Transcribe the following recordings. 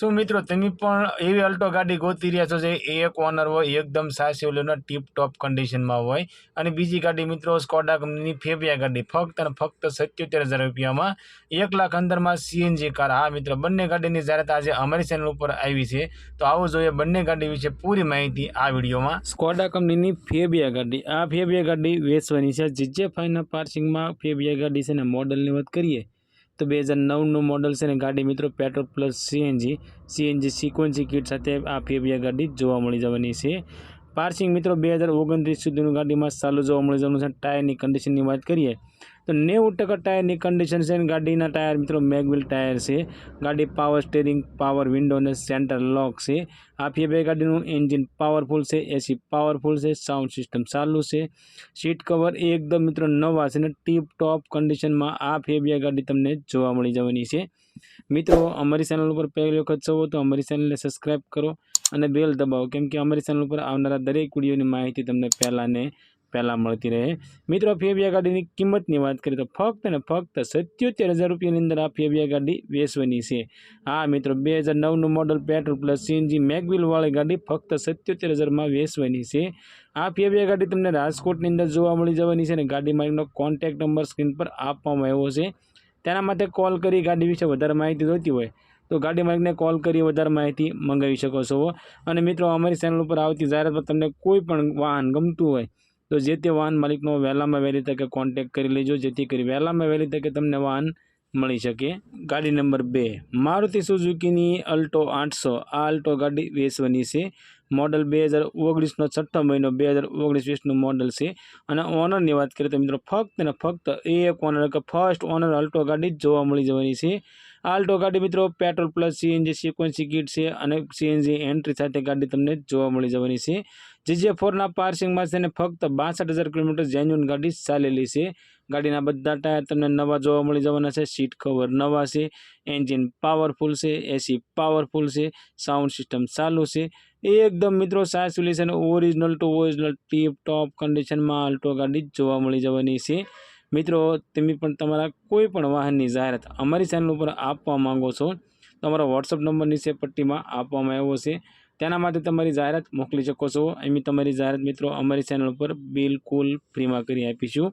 શું મિત્રો, તમે પણ એવી અલ્ટો ગાડી ગોતી રહ્યા છો જે એક ઓનર હોય, એકદમ સાચી ઓલીનો ટીપ ટોપ કન્ડિશનમાં હોય. અને બીજી ગાડી મિત્રો સ્કોડા કંપનીની ફેબિયા ગાડી, ફક્ત અને ફક્ત સત્યોતેર હજાર રૂપિયામાં એક લાખ અંદરમાં સીએનજી કાર હા મિત્રો, બંને ગાડીની જાહેરાત આજે અમારી ચેનલ ઉપર આવી છે. તો આવો જોઈએ બંને ગાડી વિશે પૂરી માહિતી આ વિડીયોમાં. સ્કોડા કંપનીની ફેબિયા ગાડી. આ ફેબિયા ગાડી વેચવાની છે. જીજે ફાઈના પાર્સિંગમાં ફેબિયા ગાડી છે ને મોડલની વાત કરીએ તો બે હજાર નવનું મોડલ છે ને ગાડી મિત્રો petrol plus CNG CNG sequential kit સાથે આ ફેબિયા ગાડી જોવા મળી જવાની છે. પાર્સિંગ મિત્રો બે હજાર ઓગણત્રીસ સુધીનું ગાડીમાં ચાલુ જોવા મળી જવાનું છે. ટાયરની કન્ડિશનની વાત કરીએ તો નેવું ટકા ટાયરની કન્ડિશન છે ગાડીના ટાયર મિત્રો મેગવિલ ટાયર છે. ગાડી પાવર સ્ટેરિંગ પાવર વિન્ડો અને સેન્ટર લોક છે. આ બે ગાડીનું એન્જિન પાવરફુલ છે એસી પાવરફુલ છે સાઉન્ડ સિસ્ટમ ચાલુ છે. સીટ કવર એકદમ મિત્રો નવા છે અને ટીપ ટોપ કન્ડિશનમાં આ ફેબિયા ગાડી તમને જોવા મળી જવાની છે. મિત્રો, અમારી ચેનલ ઉપર પહેલી વખત છો તો અમારી ચેનલને સબસ્ક્રાઈબ કરો અને બેલ દબાવો, કેમ કે અમારી ચેનલ ઉપર આવનારા દરેક વિડીયોની માહિતી તમને પહેલાં ને પહેલાં મળતી રહે. મિત્રો ફેબિયા ગાડીની કિંમતની વાત કરીએ તો ફક્ત ને ફક્ત સત્યોતેર હજાર રૂપિયાની અંદર આ ફેબિયા ગાડી વેચવાની છે. હા, મિત્રો, બે હજાર નવનું મોડલ પેટ્રોલ પ્લસ સીએનજી મેગવિલવાળી ગાડી ફક્ત સત્યોતેર હજારમાં વેચવાની છે. આ ફેબિયા ગાડી તમને રાજકોટની અંદર જોવા મળી જવાની છે અને ગાડી માલિકનો કોન્ટેક્ટ નંબર સ્ક્રીન પર આપવામાં આવ્યો છે. તેના માટે કોલ કરી ગાડી વિશે વધારે માહિતી જોઈતી હોય તો ગાડી માલિકને કોલ કરી વધારે માહિતી મંગાવી શકો છો. અને મિત્રો, અમારી ચેનલ ઉપર આવતી જાહેરાતમાં તમને કોઈ પણ વાહન ગમતું હોય તો જે તે વાહન માલિકનો વહેલામાં વહેલી તકે કોન્ટેક્ટ કરી લેજો, જેથી કરી વહેલામાં વહેલી તકે તમને વાહન મળી શકે. ગાડી નંબર બે, મારુતિ સુઝુકીની અલ્ટો આઠસો, આ અલ્ટો ગાડી વેચવાની છે. મોડલ બે હજાર ઓગણીસનો છઠ્ઠો મહિનો બે હજાર ઓગણીસ વીસનું મોડલ છે. અને ઓનરની વાત કરીએ તો મિત્રો ફક્ત ને ફક્ત એક ઓનર કે ફર્સ્ટ ઓનર અલ્ટો ગાડી જ જોવા મળી જવાની છે. આલ્ટો ગાડી મિત્રો petrol plus CNG sequential kit છે અને સીએનજી એન્ટ્રી સાથે ગાડી તમને જોવા મળી જવાની છે. જીજે ફોરના પાર્સિંગમાં છે ને ફક્ત બાસઠ હજાર કિલોમીટર જેન્યુન ગાડી ચાલેલી છે. ગાડીના બધા ટાયર તમને નવા જોવા મળી જવાના છે. સીટ કવર નવા છે. એન્જિન પાવરફુલ છે. એસી પાવરફુલ છે. સાઉન્ડ સિસ્ટમ ચાલુ છે. એકદમ મિત્રો છે અને original to original tip top કન્ડિશનમાં અલ્ટો ગાડી જોવા મળી જવાની છે. મિત્રો, તમે પણ તમારા કોઈ પણ વાહનની જાહેરાત અમારી ચેનલ ઉપર આપવા માંગો છો, તો અમારો વોટ્સઅપ નંબર નીચે પટ્ટીમાં આપવામાં આવ્યો છે. તેના માટે તમારી જાહેરાત મોકલી શકો છો. એમ તમારી જાહેરાત મિત્રો અમારી ચેનલ ઉપર બિલકુલ ફ્રીમાં કરી આપીશું.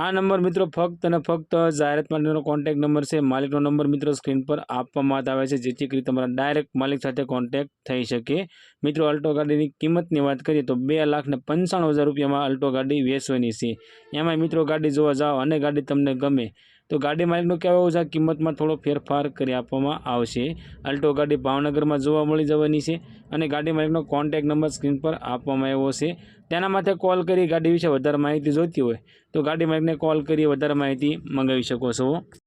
આ નંબર મિત્રો ફક્ત અને ફક્ત જાહેરાત માટેનો કોન્ટેક્ટ નંબર છે. માલિકનો નંબર મિત્રો સ્ક્રીન પર આપવામાં આવે છે, જેથી કરી તમારા ડાયરેક્ટ માલિક સાથે કોન્ટેક્ટ થઈ શકે. મિત્રો, અલ્ટો ગાડીની કિંમતની વાત કરીએ તો બે લાખ ને પંચાણું હજાર રૂપિયામાં અલ્ટો ગાડી વેચવાની છે. એમાં મિત્રો ગાડી જોવા જાઓ અને ગાડી તમને ગમે. તો ગાડી માલિકનું કહેવું છે કિંમતમાં થોડો ફેરફાર કરી આપવામાં આવશે. અલ્ટો ગાડી ભાવનગરમાં જોવા મળી જવાની છે અને ગાડી માલિકનો કોન્ટેક નંબર સ્ક્રીન પર આપવામાં આવ્યો છે. તેના માટે કોલ કરી ગાડી વિશે વધારે માહિતી જોઈતી હોય તો ગાડી માલિકને કોલ કરી વધારે માહિતી મંગાવી શકો છો.